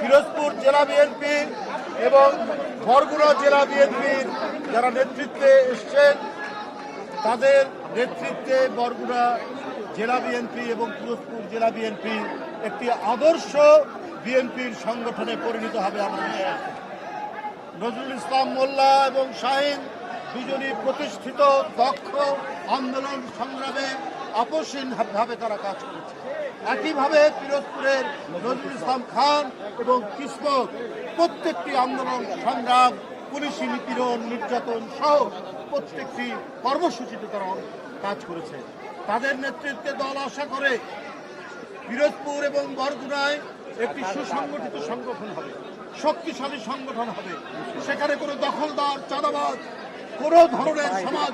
পিরোজপুর জেলা বিএনপি এবং বরগুনা জেলা বিএনপির যারা নেতৃত্বে এসছেন, তাদের নেতৃত্বে বরগুনা জেলা বিএনপি এবং পিরোজপুর জেলা বিএনপি একটি আদর্শ বিএনপির সংগঠনে পরিণত হবে আমরা নজরুল ইসলাম মোল্লা এবং শাহিন দুজনই প্রতিষ্ঠিত দক্ষ আন্দোলন সংগ্রামে আপসীন ভাবে তারা কাজ করেছে। একইভাবে পিরোজপুরের নজরুল ইসলাম খান এবং কিসমত প্রত্যেকটি আন্দোলন, সংগ্রাম, পুলিশি নিপীড়ন, নির্যাতন সহ প্রত্যেকটি কর্মসূচিতে তারা কাজ করেছে। তাদের নেতৃত্বে দল আশা করে পিরোজপুর এবং বরগুনায় একটি সুসংগঠিত সংগঠন হবে, শক্তিশালী সংগঠন হবে। সেখানে কোনো দখলদার, চাঁদাবাজ কোন ধরনের সমাজ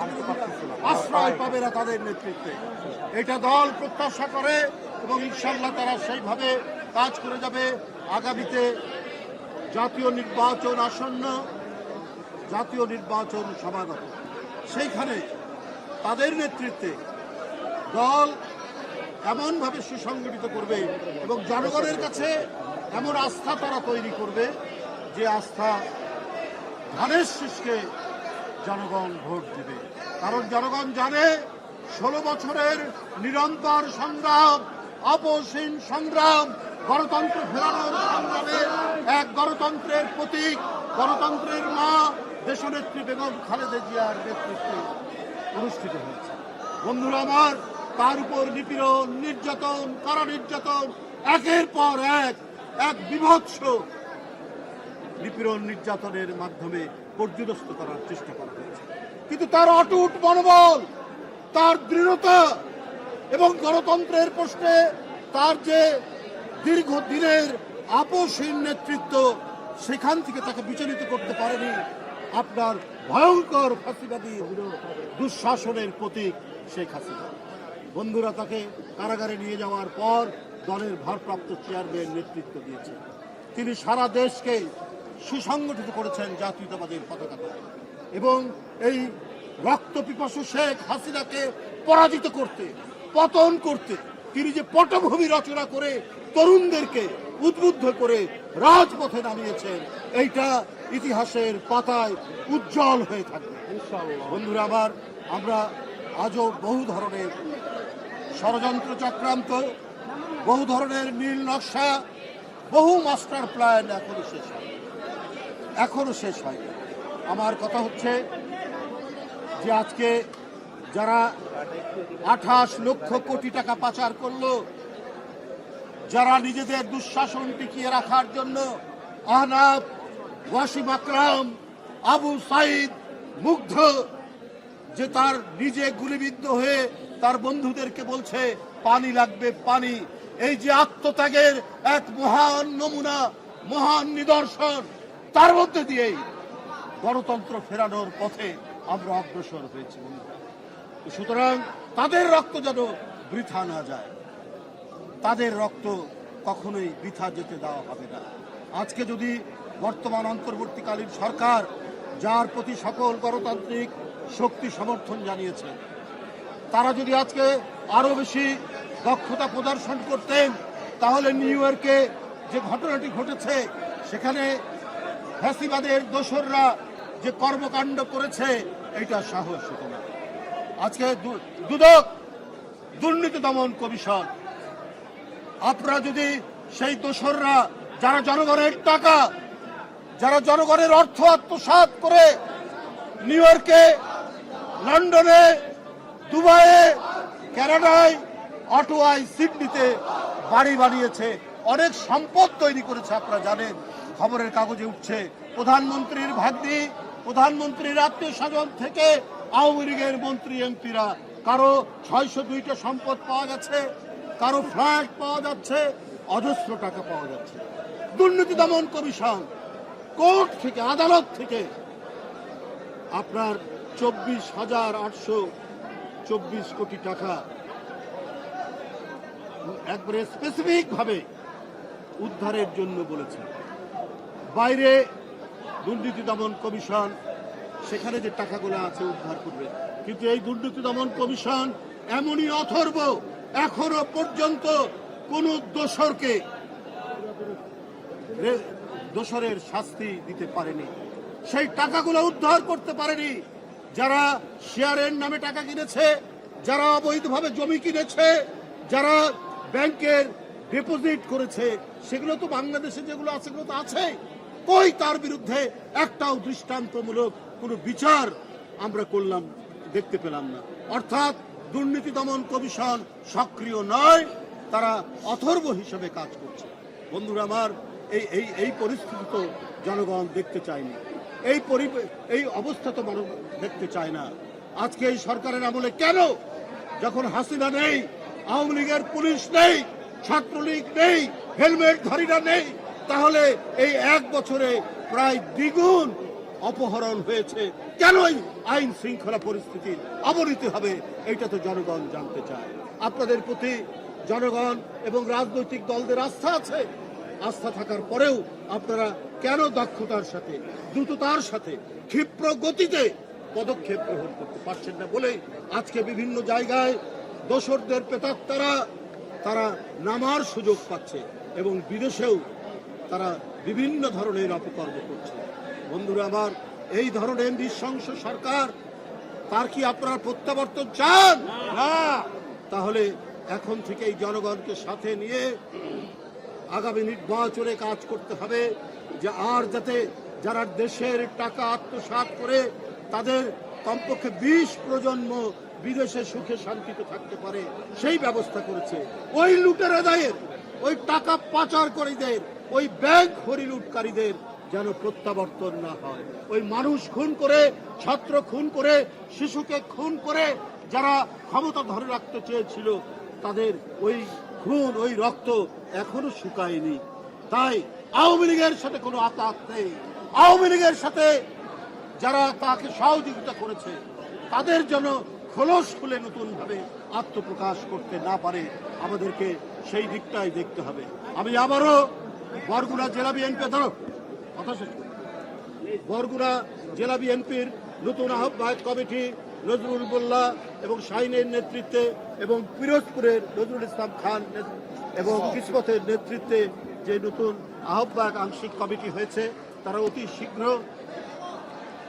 আশ্রয় পাবে না তাদের নেতৃত্বে। এটা দল প্রত্যাশা করে এবং ইনশাল্লাহ তারা সেইভাবে কাজ করে যাবে। আগামীতে জাতীয় নির্বাচন আসন্ন, জাতীয় নির্বাচন সমাগত সেইখানে তাদের নেতৃত্বে দল এমনভাবে সুসংগঠিত করবে এবং জনগণের কাছে এমন আস্থা তারা তৈরি করবে যে আস্থা ধানের শীষকে জনগণ ভোট দেবে। কারণ জনগণ জানে ষোলো বছরের নিরন্তর সংগ্রাম, অপসীম সংগ্রাম, গণতন্ত্র ফেরানোর সংগ্রামে এক গণতন্ত্রের প্রতীক, গণতন্ত্রের মা, দেশনেত্রী বেগম খালেদা জিয়ার নেতৃত্বে অনুষ্ঠিত হয়েছে। বন্ধুরা আমার, তার উপর নিপীড়ন, নির্যাতন কারা নির্যাতন একের পর এক এক বিভৎস নিপীড়ন নির্যাতনের মাধ্যমে পর্যদস্ত করার চেষ্টা করা হয়েছে। কিন্তু তার অটুট মনোবল, তার দৃঢ়তা এবং গণতন্ত্রের প্রশ্নে তার যে দীর্ঘদিনের আপোষহীন নেতৃত্ব, সেখান থেকে তাকে বিচলিত করতে পারেনি আপনার ভয়ঙ্কর ফাঁসিবাদী দুঃশাসনের প্রতীক শেখ হাসিনা। বন্ধুরা, তাকে কারাগারে নিয়ে যাওয়ার পর দলের ভারপ্রাপ্ত চেয়ারম্যান নেতৃত্ব দিয়েছেন। তিনি সারা দেশকে সুসংগঠিত করেছেন জাতীয়তাবাদের পতাকা। এবং এই রক্ত পিপাসু শেখ হাসিনাকে পরাজিত করতে পতন করতে তিনি যে পটভূমি রচনা করে তরুণদেরকে উদ্বুদ্ধ করে রাজপথে নামিয়েছেন এইটা ইতিহাসের পাতায় উজ্জ্বল হয়ে থাকবে। বন্ধুরা আমার আমরা আজও বহু ধরনের ষড়যন্ত্র চক্রান্ত বহু ধরনের নীল নকশা বহু মাস্টার প্ল্যান এখনও শেষ হয় এখনও শেষ হয়। আমার কথা হচ্ছে যে আজকে যারা আঠাশ লক্ষ কোটি টাকা পাচার করল, যারা নিজেদের দুঃশাসন টিকিয়ে রাখার জন্য আহনাব, ওয়াসিম আকরাম, আবু সাইদ মুগ্ধ, যে তার নিজে গুলিবিদ্ধ হয়ে তার বন্ধুদেরকে বলছে, পানি লাগবে, পানি। এই যে আত্মত্যাগের এক মহান নমুনা, মহান নিদর্শন। তার মধ্যে দিয়েই গণতন্ত্র ফেরানোর পথে আমরা অগ্রসর হয়েছি সুতরাং তাদের রক্ত যেন বৃথা না যায়, তাদের রক্ত কখনোই বৃথা যেতে দেওয়া হবে না। আজকে যদি বর্তমান অন্তর্বর্তীকালীন সরকার, যার প্রতি সকল গণতান্ত্রিক শক্তি সমর্থন জানিয়েছে, তারা যদি আজকে আরও বেশি দক্ষতা প্রদর্শন করতেন, তাহলে নিউ ইয়র্কে যে ঘটনাটি ঘটেছে, সেখানে ফ্যাসিবাদের দোসররা যে কর্মকাণ্ড করেছে এটা সাহস না। আজকে দুদক দুর্নীতি দমন কমিশন, আপনারা যদি সেই দোসররা যারা জনগণের টাকা, যারা জনগণের অর্থ আত্মসাৎ করে নিউ ইয়র্কে, লন্ডনে, দুবাইয়ে, কানাডায় অটোয়ায় সিডনিতে বাড়ি বানিয়েছে, অনেক সম্পদ তৈরি করেছে, আপনারা জানেন। খবরের কাগজে উঠছে। প্রধানমন্ত্রীর ভাগ্নি, প্রধানমন্ত্রীর আত্মীয় স্বজন থেকে আওয়ামী লীগের মন্ত্রী, এমপিরা। কারও ছয়শো দুইটা সম্পদ পাওয়া গেছে, কারও ফ্ল্যাট পাওয়া যাচ্ছে, অজস্র টাকা পাওয়া যাচ্ছে। দুর্নীতি দমন কমিশন, কোর্ট থেকে, আদালত থেকে আপনার চব্বিশ হাজার আটশো চব্বিশ কোটি টাকা। একবারে স্পেসিফিক ভাবে উদ্ধারের জন্য বলেছে। বাইরে দুর্নীতি দমন কমিশন, সেখানে যে টাকাগুলো আছে উদ্ধার করবে। কিন্তু এই দুর্নীতি দমন কমিশন এমনই অথর্ব এখনও পর্যন্ত কোন দোসরকে রে- দোসরের শাস্তি দিতে পারেনি। সেই টাকাগুলো উদ্ধার করতে পারেনি যারা শেয়ারের নামে টাকা কিনেছে, যারা অবৈধভাবে জমি কিনেছে, যারা ব্যাংকের ডিপোজিট করেছে। সেগুলো তো বাংলাদেশে যেগুলো আছে, সেগুলো তো আছে কই তার বিরুদ্ধে? একটাও দৃষ্টান্তমূলক কোনো বিচার আমরা করলাম, দেখতে পেলাম না। অর্থাৎ দুর্নীতি দমন কমিশন সক্রিয় নয়, তারা অথর্ব হিসেবে কাজ করছে। বন্ধুরা আমার, এই এই এই পরিস্থিতি তো জনগণ দেখতে চায়নি এই পরিবে- এই অবস্থা তো মানুষ দেখতে চায় না। আজকে এই সরকারের আমলে কেন? যখন হাসিনা নেই, আওয়ামী লীগের পুলিশ নেই, ছাত্রলীগ নেই, হেলমেট ধারীরা নেই তাহলে এই এক বছরে প্রায় দ্বিগুণ অপহরণ হয়েছে। কেন এই আইন শৃঙ্খলা পরিস্থিতির অবনতি হবে এটা তো জনগণ জানতে চায়। আপনাদের প্রতি জনগণ এবং রাজনৈতিক দলদের আস্থা আছে। আস্থা থাকার পরেও আপনারা কেন দক্ষতার সাথে, দ্রুততার সাথে, ক্ষিপ্র গতিতে পদক্ষেপ গ্রহণ করতে পারছেন না বলেই আজকে বিভিন্ন জায়গায় দোসরদের পেতাত্তারা, তারা নামার সুযোগ পাচ্ছে এবং বিদেশেও তারা বিভিন্ন ধরনের অপকর্ম করছে। বন্ধুরা, আমার এই ধরনের নৃশংস সরকার, তার কি আপনারা প্রত্যাবর্তন চান? না। তাহলে এখন থেকে এই জনগণকে সাথে নিয়ে আগামী নির্বাচনে কাজ করতে হবে যে আর যাতে যারা দেশের টাকা আত্মসাৎ করে, তাদের কমপক্ষে বিশ প্রজন্ম বিদেশে সুখে শান্তিতে থাকতে পারে, সেই ব্যবস্থা করেছে। ওই লুটের আদায়ের ওই টাকা পাচার করিদের ওই ব্যাংক হরিলুটকারীদের যেন প্রত্যাবর্তন না হয়। ওই মানুষ খুন করে, ছাত্র খুন করে, শিশুকে খুন করে, যারা ক্ষমতা ধরে রাখতে চেয়েছিল, তাদের ওই খুন, ওই রক্ত এখনও শুকায়নি। তাই আওয়ামী লীগের সাথে কোনো আতাত নেই। আওয়ামী লীগের সাথে যারা তাকে সহযোগিতা করেছে, তাদের জন্য খোলস খুলে নতুনভাবে আত্মপ্রকাশ করতে না পারে, আমাদেরকে সেই দিকটাই দেখতে হবে। আমি আবারও বরগুনা জেলা বিএনপি ধরো, কথা শেষ করি। বরগুনা জেলা বিএনপির নতুন আহ্বায়ক কমিটি নজরুল মোল্লা এবং শাহিনের নেতৃত্বে এবং পিরোজপুরের নজরুল ইসলাম খান এবং কিসমতের নেতৃত্বে যে নতুন আহ্বায়ক আংশিক কমিটি হয়েছে, তারা অতি শীঘ্র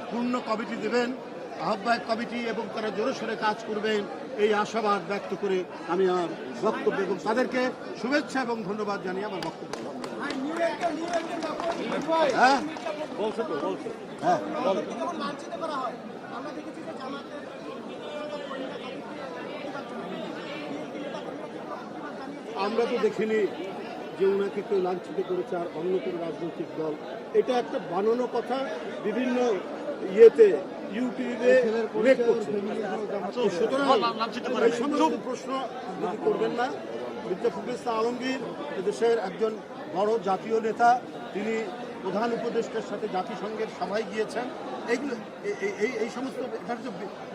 পূর্ণ কমিটি দেবেন আহ্বায়ক কমিটি এবং তারা জোরসোরে কাজ করবেন, এই আশাবাদ ব্যক্ত করে আমি আমার বক্তব্য এবং তাদেরকে শুভেচ্ছা এবং ধন্যবাদ জানিয়ে আমার বক্তব্য। হ্যাঁ? বলছে তো বলছে আমরা তো দেখিনি যে ওনাকে কেউ লাঞ্ছিত করেছে আর অন্য কোনো রাজনৈতিক দল। এটা একটা বানানো কথা বিভিন্ন ইয়েতে ইউটিউবে উল্লেখ করছে তো সুতরাং এই সমস্ত প্রশ্ন যদি করবেন না? মির্জা ফখরুল আলমগীর দেশের একজন বড় জাতীয় নেতা, তিনি প্রধান উপদেষ্টার সাথে জাতিসংঘের সভায় গিয়েছেন। এইগুলো, এই- এই- সমস্ত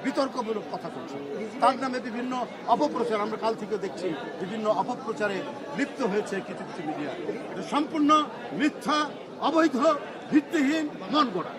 বিতর্কমূলক কথা করছে তার নামে বিভিন্ন অপপ্রচার, আমরা কাল থেকে দেখছি, বিভিন্ন অপপ্রচারে লিপ্ত হয়েছে কিছু কিছু মিডিয়া। সম্পূর্ণ মিথ্যা, অবৈধ, ভিত্তিহীন মন গড়া